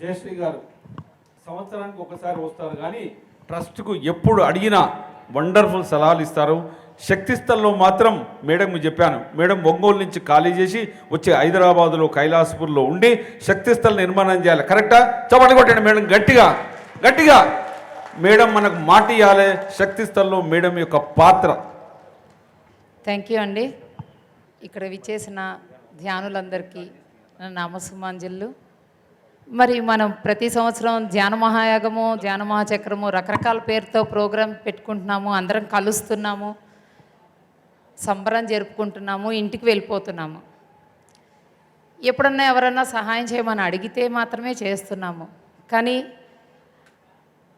జయశ్రీ గారు సంవత్సరానికి ఒకసారి వస్తారు కానీ ట్రస్ట్కు ఎప్పుడు అడిగినా వండర్ఫుల్ సలహాలు ఇస్తారు. శక్తిస్థల్లో మాత్రం మేడంకు చెప్పాను. మేడం ఒంగోలు నుంచి ఖాళీ చేసి వచ్చి హైదరాబాదులో కైలాసపూర్లో ఉండి శక్తిస్థల్ నిర్మాణం చేయాలి. కరెక్టా? చప్పట్లు కొట్టండి మేడం గట్టిగా గట్టిగా. మేడం మనకు మాట ఇవ్వాలి శక్తిస్థల్లో మేడం యొక్క పాత్ర. థ్యాంక్ యూ అండి. ఇక్కడ విచ్చేసిన ధ్యానులందరికీ నా మరి మనం ప్రతి సంవత్సరం ధ్యాన మహాయాగము ధ్యాన మహాచక్రము రకరకాల పేరుతో ప్రోగ్రాం పెట్టుకుంటున్నాము అందరం కలుస్తున్నాము సంబరం జరుపుకుంటున్నాము ఇంటికి వెళ్ళిపోతున్నాము. ఎప్పుడన్నా ఎవరన్నా సహాయం చేయమని అడిగితే మాత్రమే చేస్తున్నాము. కానీ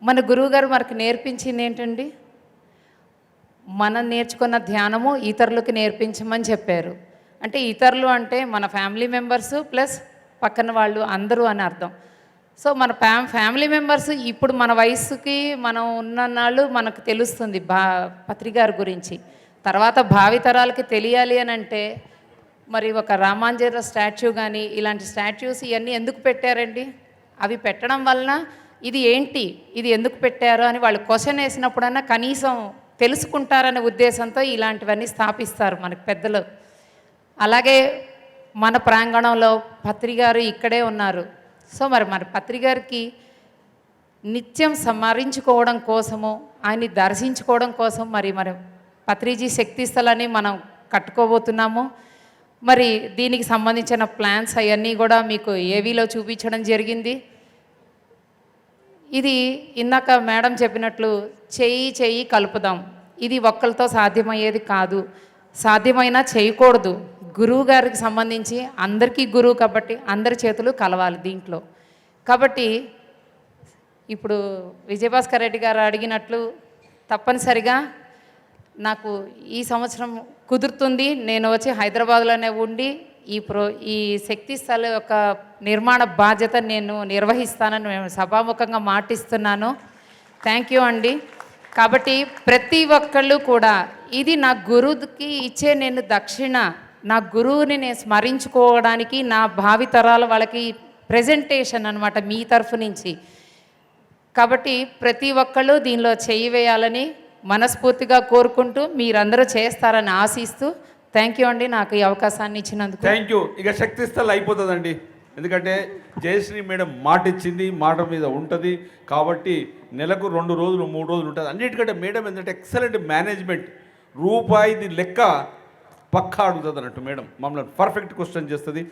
మన గురువుగారు మనకు నేర్పించింది ఏంటండి? మనం నేర్చుకున్న ధ్యానము ఇతరులకు నేర్పించమని చెప్పారు. అంటే ఇతరులు అంటే మన ఫ్యామిలీ మెంబర్స్ ప్లస్ పక్కన వాళ్ళు అందరూ అని అర్థం. సో మన ఫ్యా ఫ్యామిలీ మెంబర్స్ ఇప్పుడు మన వయసుకి మనం ఉన్న నాళ్ళు మనకు తెలుస్తుంది బా పత్రికారి గురించి. తర్వాత భావితరాలకి తెలియాలి అని అంటే మరి ఒక రామాంజర స్టాచ్యూ కానీ ఇలాంటి స్టాచ్యూస్ ఇవన్నీ ఎందుకు పెట్టారండి? అవి పెట్టడం వలన ఇది ఏంటి? ఇది ఎందుకు పెట్టారు? అని వాళ్ళు క్వశ్చన్ వేసినప్పుడన్నా కనీసం తెలుసుకుంటారనే ఉద్దేశంతో ఇలాంటివన్నీ స్థాపిస్తారు మనకు పెద్దలు. అలాగే మన ప్రాంగణంలో పత్రిగారు ఇక్కడే ఉన్నారు. సో మరి మన పత్రిగారికి నిత్యం స్మరించుకోవడం కోసము ఆయన్ని దర్శించుకోవడం కోసం మరి మరి పత్రిజీ శక్తి స్థలాన్ని మనం కట్టుకోబోతున్నాము. మరి దీనికి సంబంధించిన ప్లాన్స్ అవన్నీ కూడా మీకు ఏవీలో చూపించడం జరిగింది. ఇది ఇందాక మేడం చెప్పినట్లు చెయ్యి చెయ్యి కలుపుదాం. ఇది ఒక్కరితో సాధ్యమయ్యేది కాదు. సాధ్యమైనా చేయకూడదు. గురువు గారికి సంబంధించి అందరికీ గురువు కాబట్టి అందరి చేతులు కలవాలి దీంట్లో. కాబట్టి ఇప్పుడు విజయభాస్కర్ రెడ్డి గారు అడిగినట్లు తప్పనిసరిగా నాకు ఈ సంవత్సరం కుదురుతుంది. నేను వచ్చి హైదరాబాద్లోనే ఉండి ఈ ప్రో ఈ శక్తి స్థల యొక్క నిర్మాణ బాధ్యత నేను నిర్వహిస్తానని నేను సభాముఖంగా మాటిస్తున్నాను. థ్యాంక్ యూ అండి. కాబట్టి ప్రతి ఒక్కళ్ళు కూడా ఇది నా గురువుకి ఇచ్చే నేను దక్షిణ నా గురువుని నేను స్మరించుకోవడానికి నా భావితరాల వాళ్ళకి ప్రజెంటేషన్ అనమాట మీ తరఫు నుంచి. కాబట్టి ప్రతి ఒక్కళ్ళు దీనిలో చేయి వేయాలని మనస్ఫూర్తిగా కోరుకుంటూ మీరందరూ చేస్తారని ఆశిస్తూ థ్యాంక్ యూ అండి నాకు ఈ అవకాశాన్ని ఇచ్చినందుకు. థ్యాంక్ యూ ఇక శక్తిస్థల్ అయిపోతుందండి. ఎందుకంటే జయశ్రీ మేడం మాట ఇచ్చింది మాట మీద ఉంటుంది. కాబట్టి నెలకు రెండు రోజులు మూడు రోజులు ఉంటుంది. అన్నిటికంటే మేడం ఏంటంటే ఎక్సలెంట్ మేనేజ్మెంట్ రూపాయిది లెక్క పక్కా అడుగుతుంది అన్నట్టు మేడం. మమ్మల్ని పర్ఫెక్ట్ క్వశ్చన్ చేస్తుంది.